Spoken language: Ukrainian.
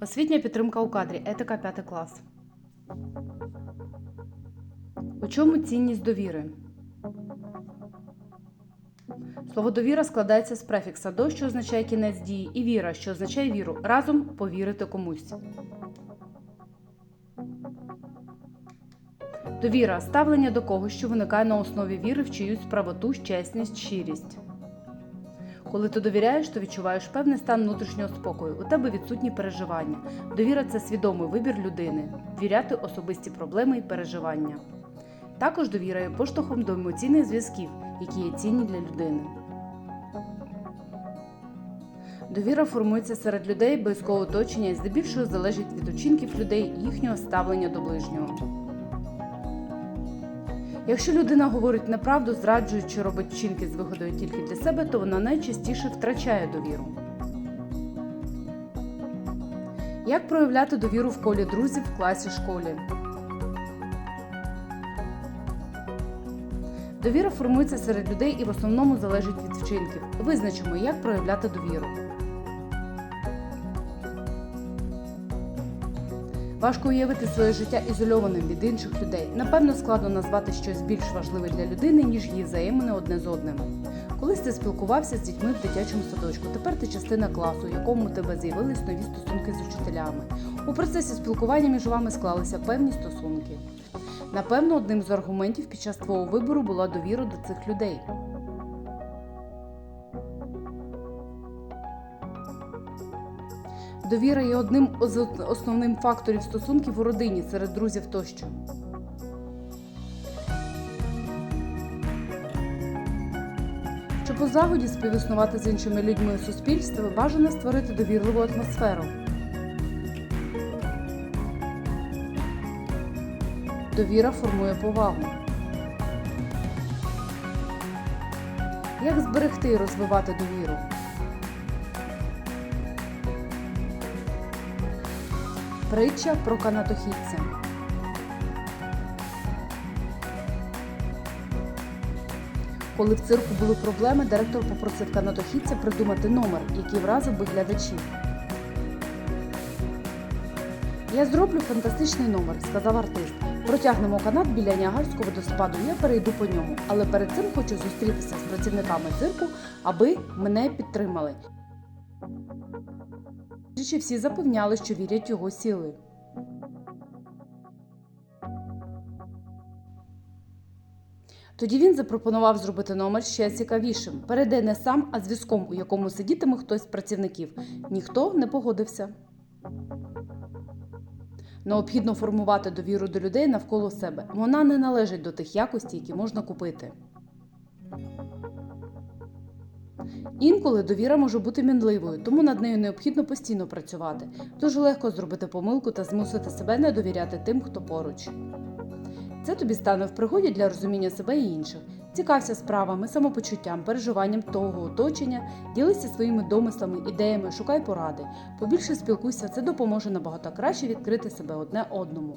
Освітня підтримка у кадрі. Етика 5 клас. У чому цінність довіри? Слово довіра складається з префікса до, що означає кінець дії, і віра, що означає віру. Разом повірити комусь. Довіра ставлення до когось, що виникає на основі віри в чиюсь правоту, чесність, щирість. Коли ти довіряєш, то відчуваєш певний стан внутрішнього спокою. У тебе відсутні переживання. Довіра це свідомий вибір людини, віряти особисті проблеми і переживання. Також довіра є поштовхом до емоційних зв'язків, які є цінні для людини. Довіра формується серед людей близького оточення і здебільшого залежить від учинків людей і їхнього ставлення до ближнього. Якщо людина говорить неправду, зраджує чи робить вчинки з вигодою тільки для себе, то вона найчастіше втрачає довіру. Як проявляти довіру в колі друзів в класі школі? Довіра формується серед людей і в основному залежить від вчинків. Визначимо, як проявляти довіру. Важко уявити своє життя ізольованим від інших людей. Напевно, складно назвати щось більш важливе для людини, ніж її взаємини одне з одним. Колись ти спілкувався з дітьми в дитячому садочку. Тепер ти частина класу, у якому тебе з'явились нові стосунки з учителями. У процесі спілкування між вами склалися певні стосунки. Напевно, одним з аргументів під час твого вибору була довіра до цих людей. Довіра є одним з основним факторів стосунків у родині серед друзів тощо. Щоб у заводі співіснувати з іншими людьми у суспільстві, бажано створити довірливу атмосферу. Довіра формує повагу. Як зберегти і розвивати довіру? Притча про канатохідця. Коли в цирку були проблеми, директор попросив канатохідця придумати номер, який вразив би глядачів. Я зроблю фантастичний номер, сказав артист. Протягнемо канат біля Ніагарського водоспаду. Я перейду по ньому, але перед цим хочу зустрітися з працівниками цирку, аби мене підтримали. Чи всі запевняли, що вірять його сили. Тоді він запропонував зробити номер ще цікавішим. Перейде не сам, а зв'язком, у якому сидітиме хтось з працівників. Ніхто не погодився. Необхідно формувати довіру до людей навколо себе. Вона не належить до тих якостей, які можна купити. Інколи довіра може бути мінливою, тому над нею необхідно постійно працювати. Дуже легко зробити помилку та змусити себе не довіряти тим, хто поруч. Це тобі стане в пригоді для розуміння себе і інших. Цікався справами, самопочуттям, переживанням того оточення, ділися своїми домислами, ідеями, шукай поради. Побільше спілкуйся, це допоможе набагато краще відкрити себе одне одному.